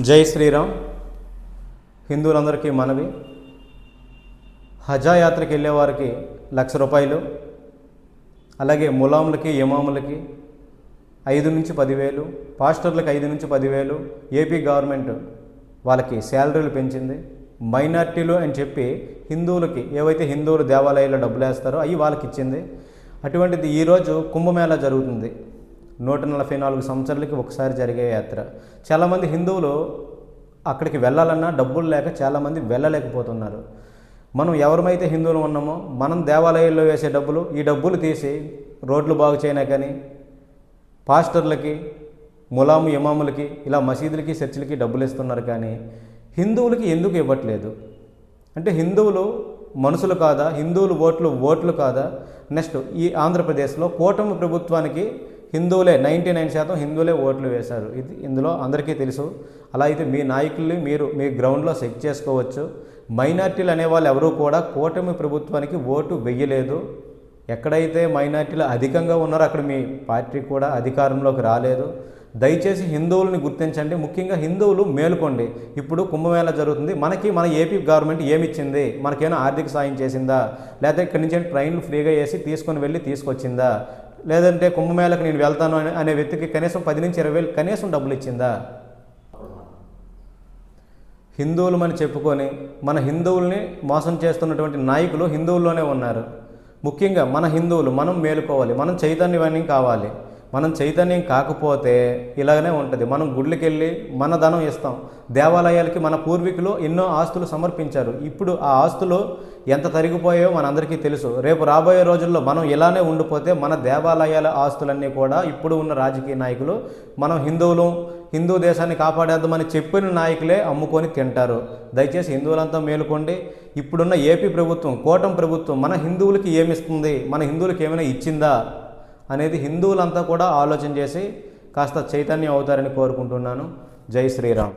జై శ్రీరామ్. హిందువులందరికీ మనవి. హజా యాత్రకి వెళ్ళేవారికి లక్ష రూపాయలు. అలాగే ములాములకి ఇమాములకి ఐదు నుంచి పదివేలు పాస్టర్లకు ఐదు నుంచి పదివేలు ఏపీ గవర్నమెంట్ వాళ్ళకి శాలరీలు పెంచింది. మైనార్టీలు అని చెప్పి హిందువులకి ఏవైతే హిందువులు దేవాలయాల్లో డబ్బులు వేస్తారో అవి వాళ్ళకి ఇచ్చింది అటువంటిది ఈరోజు కుంభమేళా జరుగుతుంది. నూట నలభై నాలుగు సంవత్సరాలకి ఒకసారి జరిగే యాత్ర. చాలామంది హిందువులు అక్కడికి వెళ్ళాలన్నా డబ్బులు లేక చాలామంది వెళ్ళలేకపోతున్నారు. మనం ఎవరమైతే హిందువులు ఉన్నామో మనం దేవాలయాల్లో వేసే డబ్బులు ఈ డబ్బులు తీసి రోడ్లు బాగు చేయనా కానీ పాస్టర్లకి ములాము ఇమాములకి ఇలా మసీదులకి చర్చిలకి డబ్బులు ఇస్తున్నారు కానీ హిందువులకి ఎందుకు ఇవ్వట్లేదు? అంటే హిందువులు మనుషులు కాదా? హిందువులు ఓట్లు ఓట్లు కాదా? నెక్స్ట్ ఈ ఆంధ్రప్రదేశ్లో కూటమి ప్రభుత్వానికి హిందువులే నైంటీ నైన్ శాతం హిందువులే ఓట్లు వేశారు. ఇది ఇందులో అందరికీ తెలుసు. అలా అయితే మీ నాయకుల్ని మీరు మీ గ్రౌండ్లో చెక్ చేసుకోవచ్చు. మైనార్టీలు అనేవాళ్ళు ఎవరూ కూడా కూటమి ప్రభుత్వానికి ఓటు వెయ్యలేదు. ఎక్కడైతే మైనార్టీలు అధికంగా ఉన్నారో అక్కడ మీ పార్టీ కూడా అధికారంలోకి రాలేదు. దయచేసి హిందువులని గుర్తించండి. ముఖ్యంగా హిందువులు మేలుకోండి. ఇప్పుడు కుంభమేళ జరుగుతుంది. మనకి మన ఏపీ గవర్నమెంట్ ఏమి ఇచ్చింది మనకేమైనా ఆర్థిక సాయం చేసిందా? లేదా ఇక్కడి నుంచి ట్రైన్లు ఫ్రీగా వేసి తీసుకొని వెళ్ళి తీసుకొచ్చిందా? లేదంటే కుంభమేళకు నేను వెళ్తాను అనే అనే వ్యక్తికి కనీసం పది నుంచి ఇరవై వేలు కనీసం డబ్బులు ఇచ్చిందా? హిందువులమని చెప్పుకొని మన హిందువుల్ని మోసం చేస్తున్నటువంటి నాయకులు హిందువుల్లోనే ఉన్నారు. ముఖ్యంగా మన హిందువులు మనం మేలుకోవాలి మనం చైతన్యవాణి కావాలి. మనం చైతన్యం కాకపోతే ఇలాగనే ఉంటుంది. మనం గుళ్ళకి వెళ్ళి మన ధనం ఇస్తాం. దేవాలయాలకి మన పూర్వీకులు ఎన్నో ఆస్తులు సమర్పించారు. ఇప్పుడు ఆ ఆస్తులు ఎంత తరిగిపోయాయో మనందరికీ తెలుసు. రేపు రాబోయే రోజుల్లో మనం ఇలానే ఉండిపోతే మన దేవాలయాల ఆస్తులన్నీ కూడా ఇప్పుడు ఉన్న రాజకీయ నాయకులు మనం హిందువులు హిందూ దేశాన్ని కాపాడేద్దామని చెప్పిన నాయకులే అమ్ముకొని తింటారు. దయచేసి హిందువులంతా మేలుకోండి. ఇప్పుడున్న ఏపీ ప్రభుత్వం కూటమి ప్రభుత్వం మన హిందువులకి ఏమిస్తుంది? మన హిందువులకి ఏమైనా ఇచ్చిందా? అనేది హిందువులంతా కూడా ఆలోచన చేసి కాస్త చైతన్యం అవుతారని కోరుకుంటున్నాను. జై శ్రీరామ్.